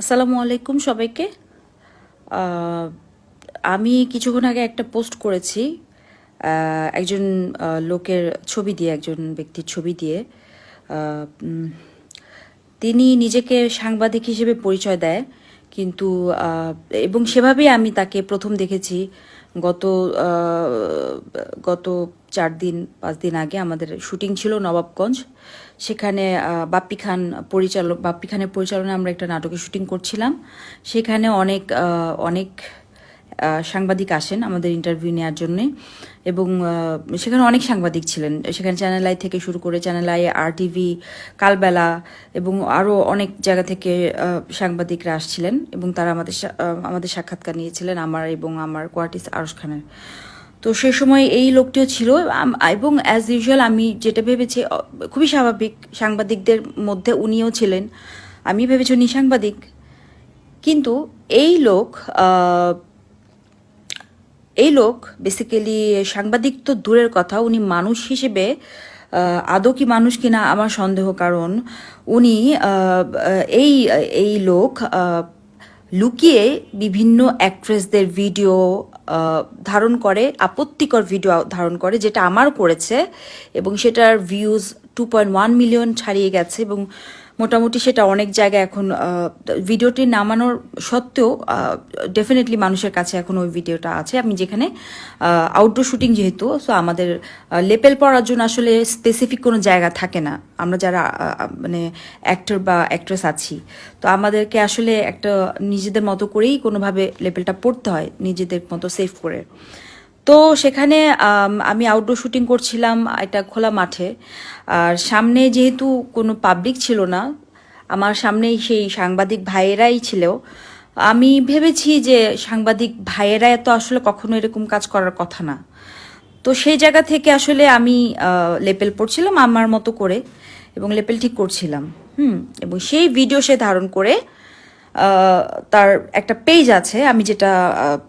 আসসালামু আলাইকুম সবাইকে। আমি কিছুক্ষণ আগে একটা পোস্ট করেছি একজন লোকের ছবি দিয়ে, একজন ব্যক্তির ছবি দিয়ে। তিনি নিজেকে সাংবাদিক হিসেবে পরিচয় দেয়, কিন্তু এবং সেভাবেই আমি তাকে প্রথম দেখেছি। গত গত চার দিন, পাঁচ দিন আগে আমাদের শুটিং ছিল নবাবগঞ্জ। সেখানে বাপ্পি খান পরিচালক বাপ্পি খানের পরিচালনায় আমরা একটা নাটকে শুটিং করছিলাম। সেখানে অনেক অনেক সাংবাদিক আসেন আমাদের ইন্টারভিউ নেওয়ার জন্য এবং সেখানে অনেক সাংবাদিক ছিলেন। সেখানে চ্যানেল আই থেকে শুরু করে channel I R TV Kalbela এবং আরও অনেক জায়গা থেকে সাংবাদিকরা আসছিলেন এবং তারা আমাদের আমাদের সাক্ষাৎকার নিয়েছিলেন আমার এবং আমার কোয়ার্টিস আরশ খানের। তো সে সময় এই লোকটিও ছিল। এবং অ্যাজ ইউজুয়াল আমি যেটা ভেবেছি খুবই স্বাভাবিক সাংবাদিকদের মধ্যে উনিও ছিলেন। আমি ভেবেছি উনি সাংবাদিক। কিন্তু এই লোক এই লোক বেসিক্যালি সাংবাদিক তো দূরের কথা, উনি মানুষ হিসেবে আদৌ কি মানুষ কিনা আমার সন্দেহ, কারণ উনি এই এই লোক লুকিয়ে বিভিন্ন অ্যাক্ট্রেসদের ভিডিও ধারণ করে, আপত্তিকর ভিডিও ধারণ করে, যেটা আমার করেছে এবং সেটার views two point one million ছাড়িয়ে গেছে এবং মোটামুটি সেটা অনেক জায়গায় এখন ভিডিওটি নামানোর সত্ত্বেও ডেফিনেটলি মানুষের কাছে এখন ওই ভিডিওটা আছে। আমি যেখানে আউটডোর শুটিং যেহেতু সো আমাদের লেপেল পড়ার জন্য আসলে স্পেসিফিক কোনো জায়গা থাকে না। আমরা যারা মানে অ্যাক্টর বা অ্যাক্ট্রেস আছি, তো আমাদেরকে আসলে একটা নিজেদের মতো করেই কোনোভাবে লেপেলটা পড়তে হয়, নিজেদের মতো সেভ করে। তো সেখানে, আমি আউটডোর শুটিং করছিলাম একটা খোলা মাঠে। আর সামনে যেহেতু কোনো পাবলিক ছিল না, আমার সামনেই সেই সাংবাদিক ভাইয়েরাই ছিল। আমি ভেবেছি যে সাংবাদিক ভাইয়েরা তো আসলে কখনো এরকম কাজ করার কথা না। তো সেই জায়গা থেকে আসলে আমি লেপেল পড়ছিলাম আমার মতো করে এবং লেপেল ঠিক করছিলাম। হুম, এবং সেই ভিডিও সে ধারণ করে তার একটা পেজ আছে, আমি যেটা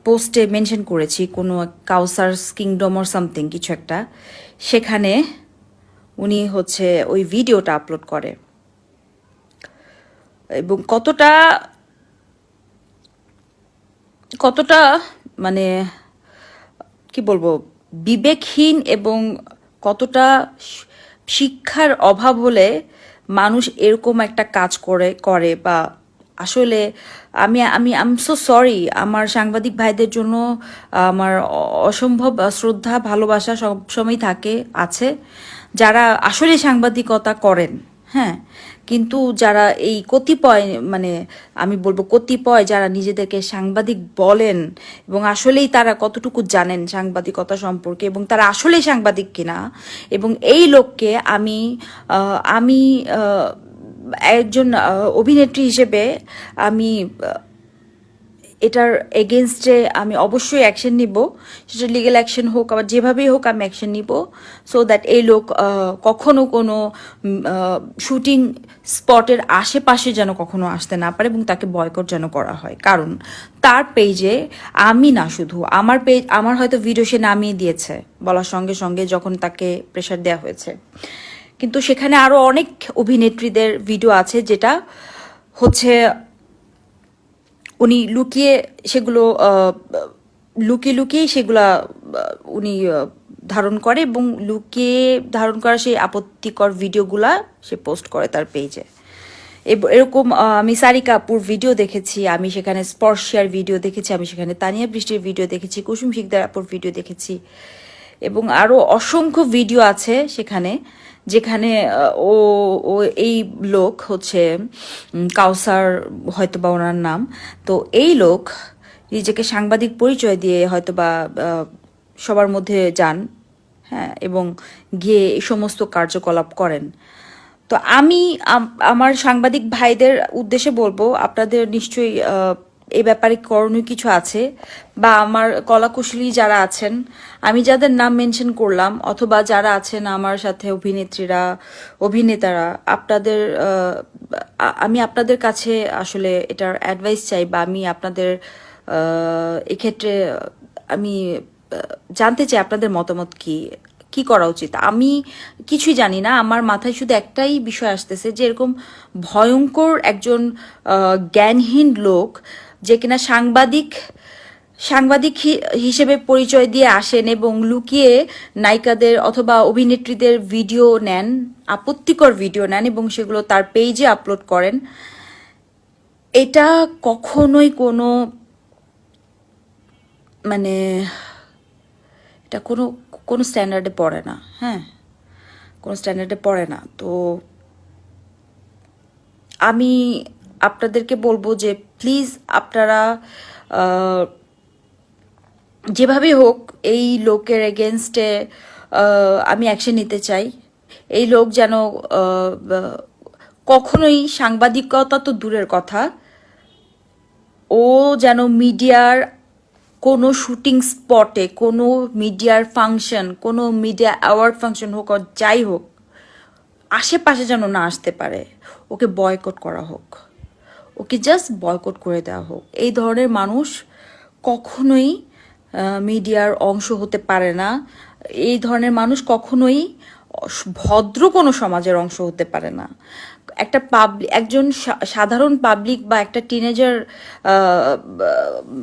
পোস্টে মেনশন করেছি, কোনো কাউসার্স কিংডম অর সামথিং কিছু একটা, সেখানে উনি হচ্ছে ওই ভিডিওটা আপলোড করে। এবং কতটা কতটা মানে কি বলব, বিবেকহীন এবং কতটা শিক্ষার অভাব হলে মানুষ এরকম একটা কাজ করে করে বা আসলে আমি আমি আম সো সরি আমার সাংবাদিক ভাইদের জন্য, আমার অসম্ভব শ্রদ্ধা, ভালোবাসা সবসময় থাকে, আছে। যারা আসলে সাংবাদিকতা করেন হ্যাঁ? কিন্তু যারা এই কতিপয় মানে আমি বলব কতিপয় যারা নিজেদেরকে সাংবাদিক বলেন এবং আসলেই তারা কতটুকু জানেন সাংবাদিকতা সম্পর্কে এবং তারা আসলেই সাংবাদিক কিনা এবং এই লোককে আমি আমি একজন অভিনেত্রী হিসেবে আমি এটার এগেনস্টে আমি অবশ্যই অ্যাকশন নিব। সেটা লিগেল অ্যাকশন হোক, আবার যেভাবেই হোক আমি অ্যাকশন নিব। সো দ্যাট এই লোক কখনো কোনো শুটিং স্পটের আশেপাশে যেন কখনো আসতে না পারে এবং তাকে বয়কট যেন করা হয়। কারণ তার পেজে আমি না শুধু, আমার পেজ আমার হয়তো ভিডিও সে নামিয়ে দিয়েছে, বলার সঙ্গে সঙ্গে যখন তাকে প্রেশার দেওয়া হয়েছে। কিন্তু সেখানে আরও অনেক অভিনেত্রীদের ভিডিও আছে যেটা হচ্ছে উনি লুকিয়ে সেগুলো লুকিয়ে লুকিয়ে সেগুলা উনি ধারণ করে এবং লুকিয়ে ধারণ করা সেই আপত্তিকর ভিডিওগুলা সে পোস্ট করে তার পেজে এরকম আমি সারিকা আপুর ভিডিও দেখেছি, আমি সেখানে স্পর্শিয়ার ভিডিও দেখেছি, আমি সেখানে তানিয়া বৃষ্টির ভিডিও দেখেছি, কুসুম শিকদার আপুর ভিডিও দেখেছি এবং আরও অসংখ্য ভিডিও আছে সেখানে। যেখানে ও ও এই লোক হচ্ছে কাউসার হয়তো বা ওনার নাম। তো এই লোক নিজেকে সাংবাদিক পরিচয় দিয়ে হয়তো বা সবার মধ্যে যান হ্যাঁ এবং গিয়ে এই সমস্ত কার্যকলাপ করেন। তো আমি আমার সাংবাদিক ভাইদের উদ্দেশ্যে বলব, আপনাদের নিশ্চয়ই এই ব্যাপারে করণীয় কিছু আছে বা আমার কলাকুশলী যারা আছেন, আমি যাদের নাম মেনশন করলাম অথবা যারা আছেন আমার সাথে অভিনেত্রীরা, অভিনেতারা, আপনাদের আমি আপনাদের কাছে আসলে এটার অ্যাডভাইস চাই বা আমি আপনাদের এক্ষেত্রে আমি জানতে চাই আপনাদের মতামত কি কি করা উচিত? আমি কিছুই জানি না, আমার মাথায় শুধু একটাই বিষয় আসতেছে যে এরকম ভয়ঙ্কর একজন জ্ঞানহীন লোক যে কিনা সাংবাদিক সাংবাদিক হিসেবে পরিচয় দিয়ে আসেন এবং লুকিয়ে নায়িকাদের অথবা অভিনেত্রীদের ভিডিও নেন, আপত্তিকর ভিডিও নেন এবং সেগুলো তার পেজে আপলোড করেন। এটা কখনোই কোনো মানে এটা কোনো কোনো স্ট্যান্ডার্ডে পড়ে না হ্যাঁ কোনো স্ট্যান্ডার্ডে পড়ে না। তো আমি আপনাদেরকে বলব যে প্লিজ আপনারা যেভাবে হোক, এই লোকের এগেনস্টে আমি অ্যাকশন নিতে চাই। এই লোক যেন কখনোই সাংবাদিকতা তো দূরের কথা। ও যেন মিডিয়ার কোনো শুটিং স্পটে কোনো মিডিয়ার ফাংশন কোনো মিডিয়া অ্যাওয়ার্ড ফাংশন হোক যাই হোক, আশেপাশে যেন না আসতে পারে। ওকে বয়কট করা হোক। ওকে জাস্ট বয়কট করে দেওয়া হোক। এই ধরনের মানুষ কখনোই মিডিয়ার অংশ হতে পারে না। এই ধরনের মানুষ কখনোই ভদ্র কোনো সমাজের অংশ হতে পারে না। একটা পাবলিক একজন সাধারণ পাবলিক বা একটা টিনেজার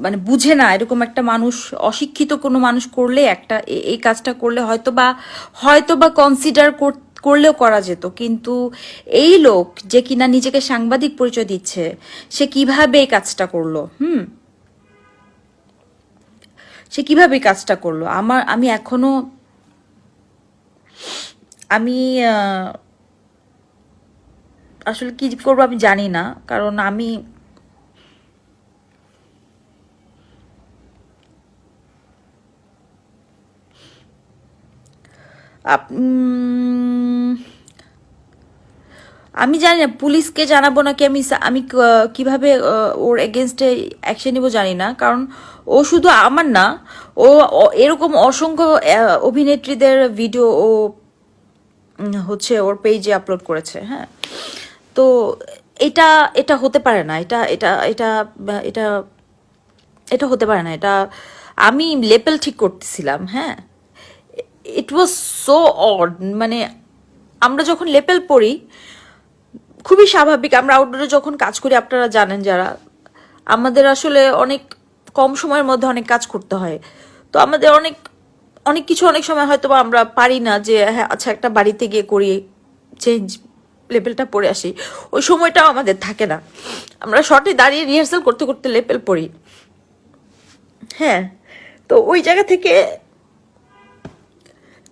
মানে বুঝে না এরকম একটা মানুষ, অশিক্ষিত কোনো মানুষ করলে একটা এই কাজটা করলে হয়তো বা হয়তো বা কনসিডার করলেও করা যেত। কিন্তু এই লোক যে কিনা নিজেকে সাংবাদিক পরিচয় দিচ্ছে, সে কীভাবে এই কাজটা করল, হুম? সে কীভাবে কাজটা করল? আমার, আমি এখনও, আমি আসলে কি করব আমি জানি না। কারণ আমি আমি জানি না, পুলিশকে জানাব নাকি আমি আমি কীভাবে ওর এগেনস্টে অ্যাকশন নিব জানি না। কারণ ও শুধু আমার না, ও- এরকম অসংখ্য অভিনেত্রীদের ভিডিও ও হচ্ছে ওর পেজে আপলোড করেছে হ্যাঁ। তো এটা এটা হতে পারে না, এটা এটা এটা এটা এটা হতে পারে না, এটা আমি লেপেল ঠিক করতেছিলাম হ্যাঁ। ইট ওয়াজ সো অড মানে আমরা যখন লেপেল পড়ি খুবই স্বাভাবিক, আমরা আউটডোরে যখন কাজ করি, আপনারা জানেন যারা, আমাদের আসলে অনেক কম সময়ের মধ্যে অনেক কাজ করতে হয়। তো আমাদের অনেক অনেক কিছু অনেক সময় হয়তো বা আমরা পারি না যে হ্যাঁ আচ্ছা একটা বাড়িতে গিয়ে করি চেঞ্জ লেভেলটা পড়ে আসি। ওই সময়টাও আমাদের থাকে না। আমরা শর্টে দাঁড়িয়ে রিহার্সাল করতে করতে লেপেল পড়ি হ্যাঁ তো ওই জায়গা থেকে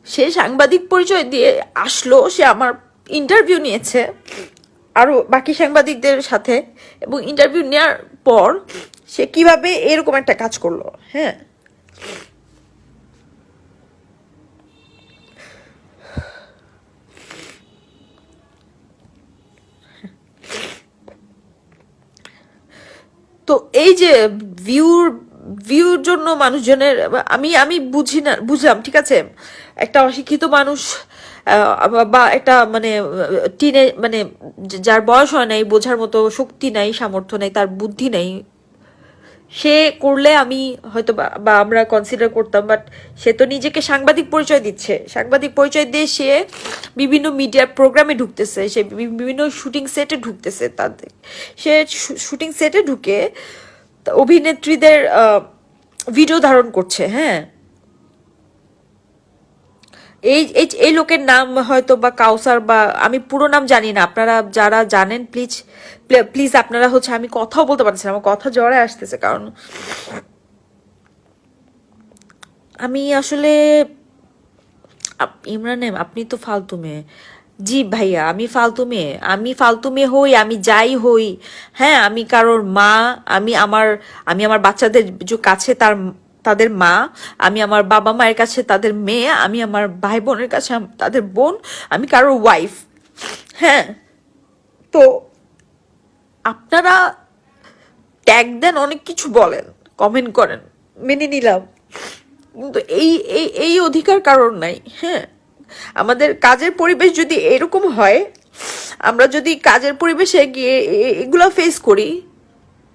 সে সাংবাদিক পরিচয় দিয়ে আসলো, সে আমার ইন্টারভিউ নিয়েছে আরও বাকি সাংবাদিকদের সাথে, এবং ইন্টারভিউ নেওয়ার পর সে কীভাবে এরকম একটা কাজ করল হ্যাঁ? তো এই যে ভিউর ভিউর জন্য মানুষজনের, আমি আমি বুঝি না, বুঝলাম, ঠিক আছে? একটা অশিক্ষিত মানুষ বা একটা মানে টিনে মানে যার বয়স হয় নাই, বোঝার মতো শক্তি নাই, সামর্থ্য নেই, তার বুদ্ধি নাই, সে করলে আমি হয়তো বা আমরা কনসিডার করতাম বাট সে তো নিজেকে সাংবাদিক পরিচয় দিচ্ছে। সাংবাদিক পরিচয় দিয়ে সে বিভিন্ন মিডিয়ার প্রোগ্রামে ঢুকতেছে, সে বিভিন্ন শুটিং সেটে ঢুকতেছে তাদের। সে শুটিং সেটে ঢুকে অভিনেত্রীদের ভিডিও ধারণ করছে হ্যাঁ। এই এই লোকের নাম হয়তো বা কাউসার বা আমি পুরো নাম জানি না। আপনারা যারা জানেন প্লিজ প্লিজ আপনারা হচ্ছে, আমি কথাও বলতে পারছি না, আমার কথা জ্বরে আসতেছে কারণ আমি আসলে ইমরান আপনি তো ফালতু মেয়ে। জি ভাইয়া, আমি ফালতু মেয়ে। আমি ফালতু মেয়ে হই, আমি যাই হই। হ্যাঁ আমি কারোর মা, আমি আমার আমি আমার বাচ্চাদের কাছে তার, তাদের মা, আমি আমার বাবা মায়ের কাছে তাদের মেয়ে, আমি আমার ভাই বোনের কাছে তাদের বোন, আমি কারোর ওয়াইফ হ্যাঁ তো আপনারা ট্যাগ দেন, অনেক কিছু বলেন কমেন্ট করেন, মেনে নিলাম। কিন্তু এই এই অধিকার কারণ নাই হ্যাঁ। আমাদের কাজের পরিবেশ যদি এরকম হয়, আমরা যদি কাজের পরিবেশে গিয়ে এগুলো ফেস করি,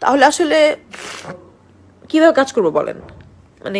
তাহলে আসলে কীভাবে কাজ করব বলেন? মানে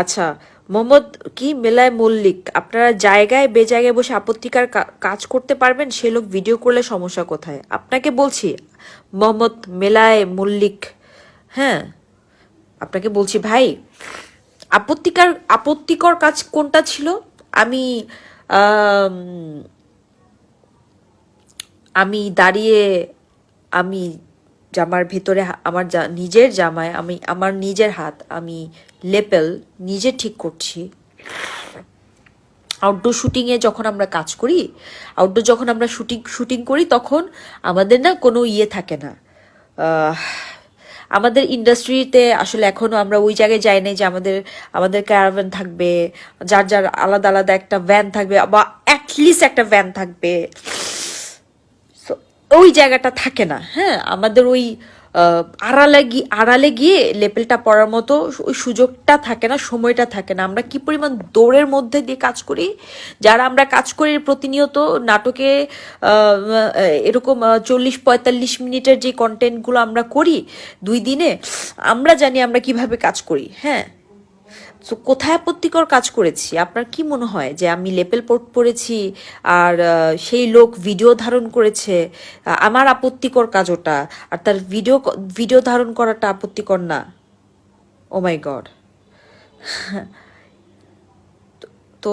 আচ্ছা মোহাম্মদ কি মেলায় মল্লিক, আপনারা জায়গায় বে জায়গায় বসে আপত্তিকার কাজ করতে পারবেন? সে লোক ভিডিও করলে সমস্যা কোথায়? আপনাকে বলছি, মোহাম্মদ মেলায় মল্লিক হ্যাঁ? আপনাকে বলছি, ভাই, আপত্তিকার, আপত্তিকর কাজ কোনটা ছিল? আমি আমি দাঁড়িয়ে, আমি জামার ভেতরে আমার নিজের জামায় আমি, আমার নিজের হাত আমি লেপেল নিজে ঠিক করছি। আউটডোর শুটিংয়ে যখন আমরা কাজ করি আউটডোর যখন আমরা শুটিং শুটিং করি তখন আমাদের না কোনো ইয়ে থাকে না। আমাদের ইন্ডাস্ট্রিতে আসলে এখনও আমরা ওই জায়গায় যাই নাই যে আমাদের আমাদের ক্যারাভ্যান থাকবে, যার যার আলাদা আলাদা একটা ভ্যান থাকবে বা অ্যাটলিস্ট একটা ভ্যান থাকবে। ওই জায়গাটা থাকে না হ্যাঁ? আমাদের ওই আড়ালে গিয়ে আড়ালে গিয়ে লেপেলটা পড়ার মতো ওই সুযোগটা থাকে না, সময়টা থাকে না। আমরা কি পরিমাণ দৌড়ের মধ্যে দিয়ে কাজ করি? যারা আমরা কাজ করি প্রতিনিয়ত নাটকে এরকম চল্লিশ, পঁয়তাল্লিশ মিনিটের যে কন্টেন্টগুলো আমরা করি দুই দিনে, আমরা জানি আমরা কীভাবে কাজ করি হ্যাঁ? তো কোথায় আপত্তিকর কাজ করেছি? আপনার কি মনে হয় যে আমি লেপেল পোর্ট পড়েছি আর সেই লোক ভিডিও ধারণ করেছে? আমার আপত্তিকর কাজ ওটা, আর তার ভিডিও ভিডিও ধারণ করাটা আপত্তিকর না? ও মাই গড তো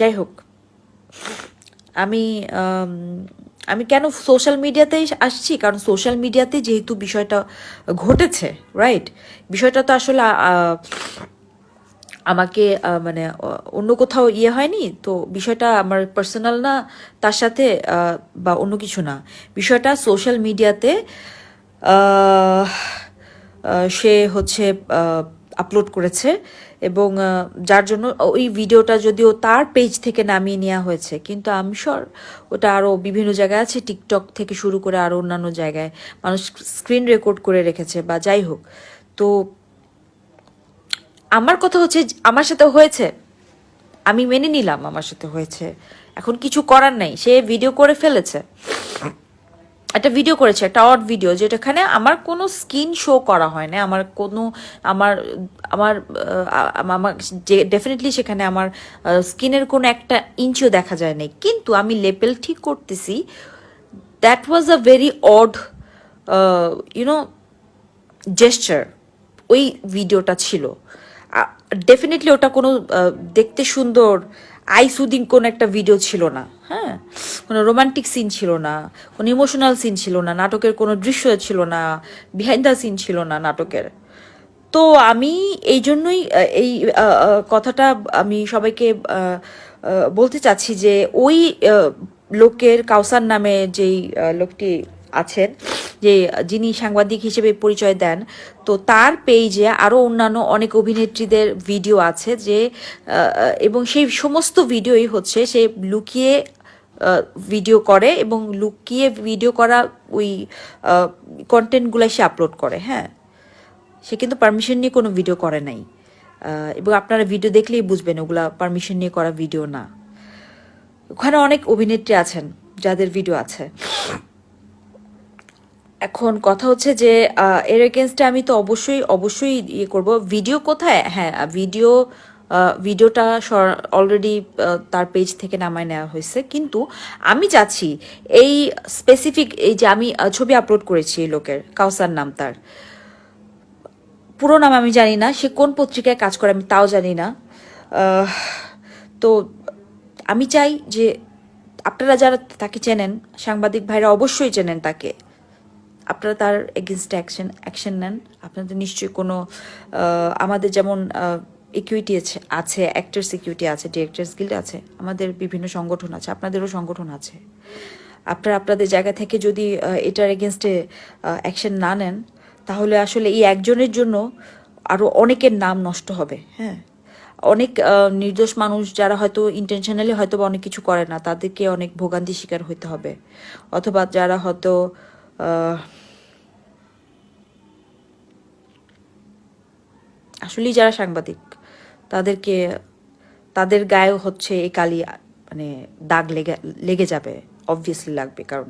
যাই হোক আমি আম, কেন সোশ্যাল মিডিয়াতে আসছি? কারণ সোশ্যাল মিডিয়াতে যেহেতু বিষয়টা ঘটেছে রাইট বিষয়টা তো আসলে আমাকে মানে অন্য কোথাও ইয়ে হয়নি। তো বিষয়টা আমার পার্সোনাল না তার সাথে বা অন্য কিছু না। বিষয়টা সোশ্যাল মিডিয়াতে সে হচ্ছে আপলোড করেছে। এবং যার জন্য ওই ভিডিওটা যদিও তার পেজ থেকে নামিয়ে নেওয়া হয়েছে, কিন্তু আমি শর ওটা আরও বিভিন্ন জায়গায় আছে টিকটক থেকে শুরু করে আরও অন্যান্য জায়গায় মানুষ স্ক্রিন রেকর্ড করে রেখেছে বা যাই হোক। তো আমার কথা হচ্ছে আমার সাথে হয়েছে, আমি মেনে নিলাম আমার সাথে হয়েছে, এখন কিছু করার নাই, সে ভিডিও করে ফেলেছে। একটা ভিডিও করেছে, একটা অড ভিডিও যেটাখানে আমার কোনো স্কিন শো করা হয় না আমার কোনো, আমার আমার আমার যে ডেফিনেটলি সেখানে আমার স্কিনের কোনো একটা ইঞ্চিও দেখা যায় নাই কিন্তু আমি লেপেল ঠিক করতেছি that was a very odd you know gesture ওই ভিডিওটা ছিল। ডেফিনেটলি ওটা কোনো দেখতে সুন্দর আই সুদিং কোনো একটা ভিডিও ছিল না। হ্যাঁ? কোনো রোমান্টিক সিন ছিল না, কোনো ইমোশনাল সিন ছিল না, নাটকের কোনো দৃশ্য ছিল না বিহাইন্ড দ্য সিন ছিল না নাটকের। তো আমি এই জন্যই এই কথাটা আমি সবাইকে বলতে চাচ্ছি যে ওই লোকের কাউসার নামে যেই লোকটি আছেন, যে যিনি সাংবাদিক হিসেবে পরিচয় দেন, তো তার পেজে আরও অন্যান্য অনেক অভিনেত্রীদের ভিডিও আছে যে এবং সেই সমস্ত ভিডিওই হচ্ছে সে লুকিয়ে ভিডিও করে এবং লুকিয়ে ভিডিও করা ওই কন্টেন্টগুলো সে আপলোড করে হ্যাঁ? সে কিন্তু পারমিশন নিয়ে কোনো ভিডিও করে নাই। এবং আপনারা ভিডিও দেখলেই বুঝবেন ওগুলা পারমিশন নিয়ে করা ভিডিও না। ওখানে অনেক অভিনেত্রী আছেন যাদের ভিডিও আছে। এখন কথা হচ্ছে যে এর এগেনস্টে আমি তো অবশ্যই অবশ্যই ইয়ে করব। ভিডিও কোথায়? হ্যাঁ ভিডিও ভিডিওটা অলরেডি তার পেজ থেকে নামায় নেওয়া হয়েছে। কিন্তু আমি চাচ্ছি এই স্পেসিফিক এই যে আমি ছবি আপলোড করেছি এই লোকের, কাউসার নাম তার। পুরো নাম আমি জানি না, সে কোন পত্রিকায় কাজ করে আমি তাও জানি না। তো আমি চাই যে, আপনারা যারা তাকে চেনেন, সাংবাদিক ভাইরা অবশ্যই চেনেন তাকে। আপনারা তার এগেনস্টে অ্যাকশন অ্যাকশন নেন। আপনাদের নিশ্চয়ই কোনো আমাদের যেমন ইকুইটি আছে আছে অ্যাক্টার্স ইকুইটি আছে ডিরেক্টার্স গিল্ড আছে, আমাদের বিভিন্ন সংগঠন আছে, আপনাদেরও সংগঠন আছে। আপনারা আপনাদের জায়গা থেকে যদি এটার এগেনস্টে অ্যাকশন না নেন, তাহলে আসলে এই একজনের জন্য আরও অনেকের নাম নষ্ট হবে। হ্যাঁ। অনেক নির্দোষ মানুষ যারা হয়তো ইন্টেনশনালি হয়তো বা অনেক কিছু করে না, তাদেরকে অনেক ভোগান্তি শিকার হতে হবে। অথবা যারা হয়তো আসলেই যারা সাংবাদিক, তাদেরকে, তাদের গায়েও হচ্ছে এই কালি মানে দাগ লেগে লেগে যাবে অবভিয়াসলি লাগবে। কারণ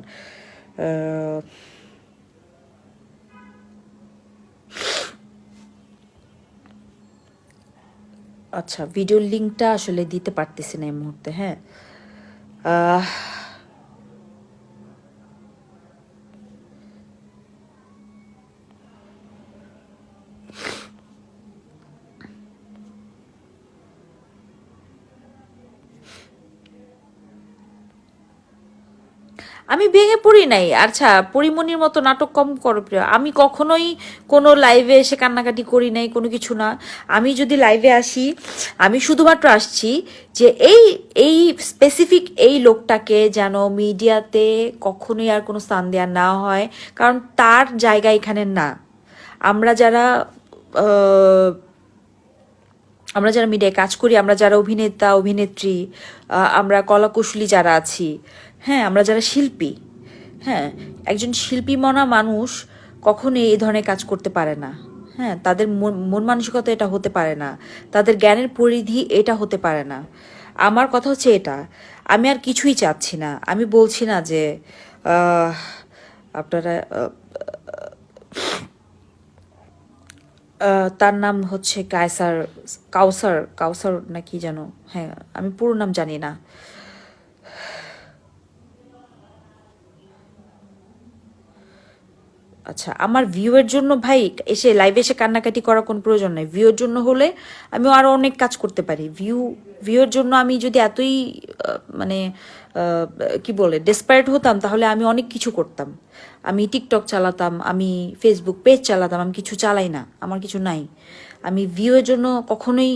আচ্ছা ভিডিও লিঙ্কটা আসলে দিতে পারতেছি না এই মুহূর্তে হ্যাঁ। আমি ভেঙে পড়ি নাই। আচ্ছা পরিমণির মতো নাটক কম করো প্রিয় আমি কখনোই কোনো লাইভে এসে কান্নাকাটি করি নাই, কোনো কিছু না। আমি যদি লাইভে আসি, আমি শুধুমাত্র আসছি যে এই এই স্পেসিফিক এই লোকটাকে যেন মিডিয়াতে কখনোই আর কোনো স্থান দেওয়া না হয়, কারণ তার জায়গা এখানে না। আমরা যারা আমরা যারা মিডিয়ায় কাজ করি, আমরা যারা অভিনেতা, অভিনেত্রী আমরা কলাকুশলী যারা আছি হ্যাঁ আমরা যারা শিল্পী হ্যাঁ একজন শিল্পী মনা মানুষ কখনোই এই ধরনের কাজ করতে পারে না। হ্যাঁ তাদের মন মন মানসিকতা এটা হতে পারে না। তাদের জ্ঞানের পরিধি এটা হতে পারে না। আমার কথা হচ্ছে এটা, আমি আর কিছুই চাচ্ছি না। আমি বলছি না যে আপনারা তার নাম হচ্ছে কায়সার, কাউসার কাউসার না কি যেন হ্যাঁ আমি পুরো নাম জানি না। আচ্ছা আমার ভিউয়ের জন্য ভাই এসে লাইভে এসে কান্নাকাটি করার কোনো প্রয়োজন নেই। ভিউয়ের জন্য হলে আমি আরও অনেক কাজ করতে পারি। ভিউ ভিউয়ের জন্য আমি যদি এতই মানে কি বলে ডেসপারেট হতাম, তাহলে আমি অনেক কিছু করতাম। আমি টিকটক চালাতাম, আমি ফেসবুক পেজ চালাতাম, আমি কিছু চালাই না, আমার কিছু নাই। আমি ভিউয়ের জন্য কখনোই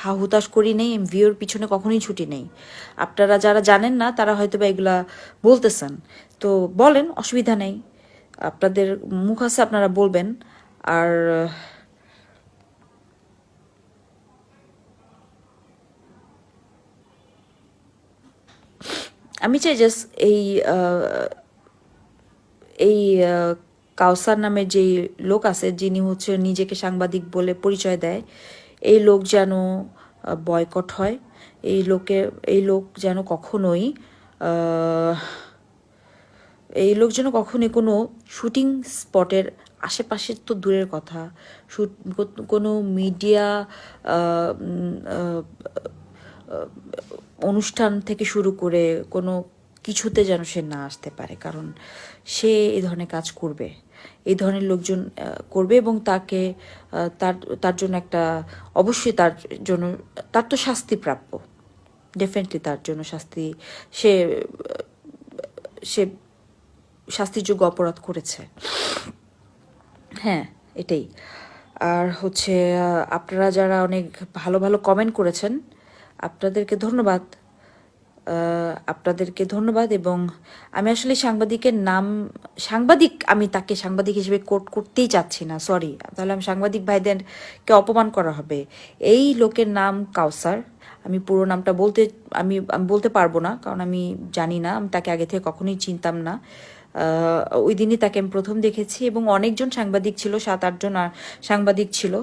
হা হুতাশ করি নেই, আমি ভিউয়ের পিছনে কখনোই ছুটি নেই। আপনারা যারা জানেন না, তারা হয়তো বা এগুলা বলতেছেন। তো বলেন, অসুবিধা নেই। আপনাদের মুখ আছে, আপনারা বলবেন। আর, আমি চাই জাস্ট এই এই কাউসার নামের যে লোক আছে, যিনি হচ্ছে নিজেকে সাংবাদিক বলে পরিচয় দেয়, এই লোক যেন বয়কট হয়, এই লোকে, এই লোক যেন কখনোই এই লোক যেন কখনোই কোনো শুটিং স্পটের আশেপাশে তো দূরের কথা। শুট কোনো মিডিয়া অনুষ্ঠান থেকে শুরু করে কোনো কিছুতে যেন সে না আসতে পারে, কারণ সে এই ধরনের কাজ করবে। এই ধরনের লোকজন করবে এবং তাকে তার তার জন্য একটা, অবশ্যই তার জন্য, তার তো শাস্তি প্রাপ্য। ডেফিনেটলি তার জন্য শাস্তি। সে সে শাস্তিযোগ্য অপরাধ করেছে। হ্যাঁ এটাই। আর হচ্ছে আপনারা যারা অনেক ভালো ভালো কমেন্ট করেছেন, আপনাদেরকে ধন্যবাদ। আপনাদেরকে ধন্যবাদ এবং আমি আসলে সাংবাদিকের নাম, সাংবাদিক আমি তাকে সাংবাদিক হিসেবে কোট করতেই চাচ্ছি না সরি তাহলে আমি সাংবাদিক ভাইদেরকে অপমান করা হবে। এই লোকের নাম কাউসার। আমি পুরো নামটা বলতে আমি বলতে পারব না, কারণ আমি জানি না, আমি তাকে আগে থেকে কখনোই চিনতাম না। ওই দিনই তাকে আমি প্রথম দেখেছি এবং অনেকজন সাংবাদিক ছিল, সাত আটজন সাংবাদিক ছিল।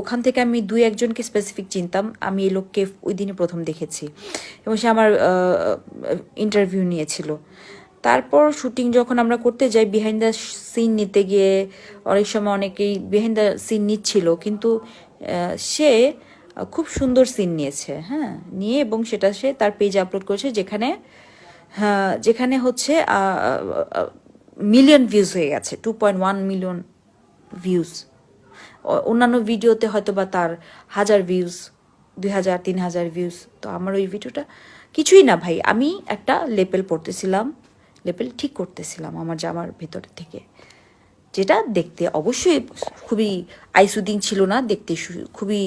ওখান থেকে আমি দুই একজনকে স্পেসিফিক চিনতাম। আমি এই লোককে ওই দিনই প্রথম দেখেছি এবং সে আমার ইন্টারভিউ নিয়েছিল। তারপর শুটিং যখন আমরা করতে যাই বিহাইন্ড দ্য সিন নিতে গিয়ে অনেক সময় অনেকেই বিহাইন্ড দ্য সিন নিচ্ছিল, কিন্তু সে খুব সুন্দর সিন নিয়েছে হ্যাঁ? নিয়ে এবং সেটা সে তার পেজে আপলোড করেছে যেখানে যেখানে হচ্ছে মিলিয়ন ভিউজ হয়ে গেছে two point one million views অন্যান্য ভিডিওতে হয়তো বা তার হাজার ভিউজ দুই হাজার, তিন হাজার ভিউজ তো আমার ওই ভিডিওটা কিছুই না ভাই, আমি একটা লেপেল পড়তেছিলাম, লেপেল ঠিক করতেছিলাম আমার জামার ভেতর থেকে। যেটা দেখতে অবশ্যই খুবই আইসুদিং ছিল না, দেখতে খুবই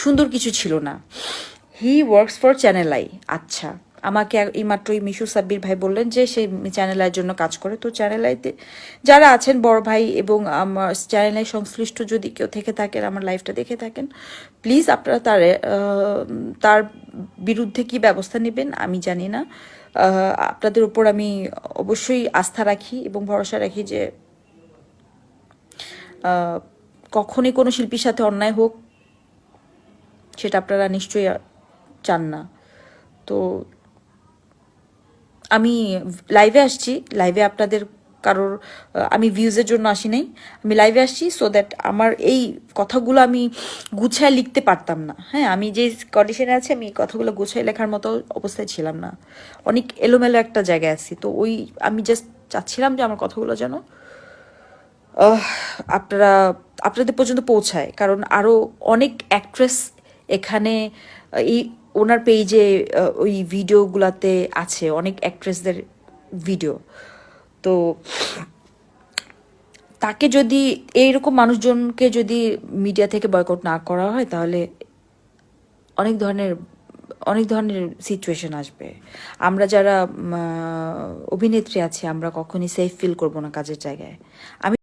সুন্দর কিছু ছিল না। He works for channel I আচ্ছা। আমাকে এক- এইমাত্রই মিশু সাব্বির ভাই বললেন যে সে চ্যানেল আইয়ের জন্য কাজ করে। তো চ্যানেল আইতে যারা আছেন বড় ভাই এবং আমার চ্যানেল সংশ্লিষ্ট যদি কেউ থেকে থাকেন, আমার লাইফটা দেখে থাকেন প্লিজ আপনারা তার তার বিরুদ্ধে কি ব্যবস্থা নেবেন আমি জানি না। আপনাদের উপর আমি অবশ্যই আস্থা রাখি এবং ভরসা রাখি যে কখনই কোনো শিল্পীর সাথে অন্যায় হোক, সেটা আপনারা নিশ্চয়ই চান না। তো আমি লাইভে আসছি। লাইভে আপনাদের কারোর আমি ভিউজের জন্য আসি নাই। আমি লাইভে আসছি সো দ্যাট আমার এই কথাগুলো আমি গুছায় লিখতে পারতাম না। হ্যাঁ আমি যে কন্ডিশনে আছি, আমি কথাগুলো গুছায় লেখার মতো অবস্থায় ছিলাম না। অনেক এলোমেলো একটা জায়গায় আছি। তো ওই আমি জাস্ট চাচ্ছিলাম যে আমার কথাগুলো যেন আপনারা, আপনাদের পর্যন্ত পৌঁছায়। কারণ আরও অনেক অ্যাক্ট্রেস এখানে, এই ওনার পেজে ওই ভিডিওগুলাতে আছে, অনেক অ্যাক্ট্রেসদের ভিডিও তো তাকে যদি, এইরকম মানুষজনকে যদি মিডিয়া থেকে বয়কট না করা হয়, তাহলে অনেক ধরনের অনেক ধরনের সিচুয়েশন আসবে। আমরা যারা অভিনেত্রী আছি, আমরা কখনই সেফ ফিল করব না কাজের জায়গায়। আমি